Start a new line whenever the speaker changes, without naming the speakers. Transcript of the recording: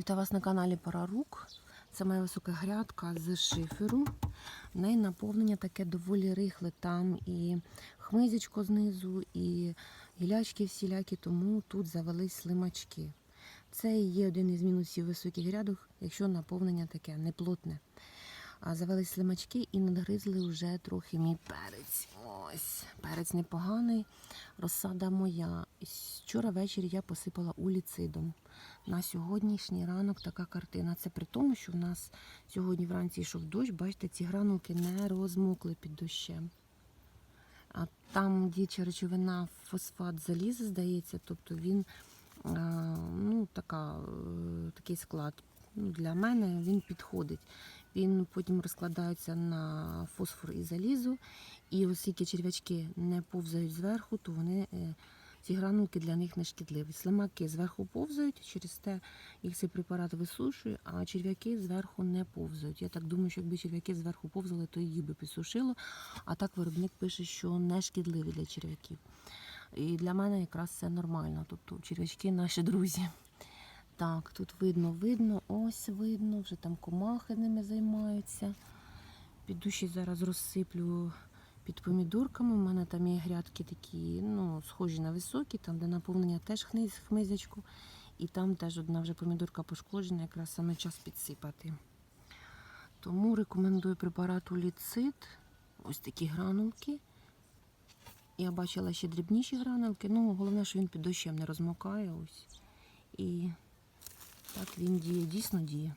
Вітаю вас на каналі Парарук. Це моя висока грядка з шиферу. В неї наповнення таке доволі рихле. Там і хмизячко знизу, і гілячки всілякі, тому тут завелись слимачки. Це є один із мінусів високих грядок, якщо наповнення таке неплотне. Завелись слимачки і надгризли вже трохи мій перець. Ось, перець непоганий, розсада моя. Вчора ввечері я посипала уліцидом. На сьогоднішній ранок така картина. Це при тому, що в нас сьогодні вранці йшов дощ, бачите, ці гранулки не розмокли під дощем. А там діюча речовина фосфат заліза, здається, тобто він ну, така, е, такий склад. Ну, Для мене він підходить. Він потім розкладається на фосфор і залізо. І оскільки черв'ячки не повзають зверху, то вони е, ці гранулки для них не шкідливі. Слимаки зверху повзають, через те їх цей препарат висушує, а черв'яки зверху не повзають. Я так думаю, що якби черв'яки зверху повзали, то її би підсушило. А так виробник пише, що не шкідливі для черв'яків. І для мене якраз це нормально. Тобто черв'ячки наші друзі. Так, тут видно, видно, ось видно, вже там комахи ними займаються. Піду ще зараз розсиплю під помідорками. У мене там є грядки такі, ну, схожі на високі, там, де наповнення теж хниз, хмизячку. І там теж одна вже помідорка пошкоджена, якраз саме час підсипати. Тому рекомендую препарат уліцит. Ось такі гранулки. Я бачила ще дрібніші гранулки. Ну, головне, що він під дощем не розмокає. Ось. І він діє, дійсно діє.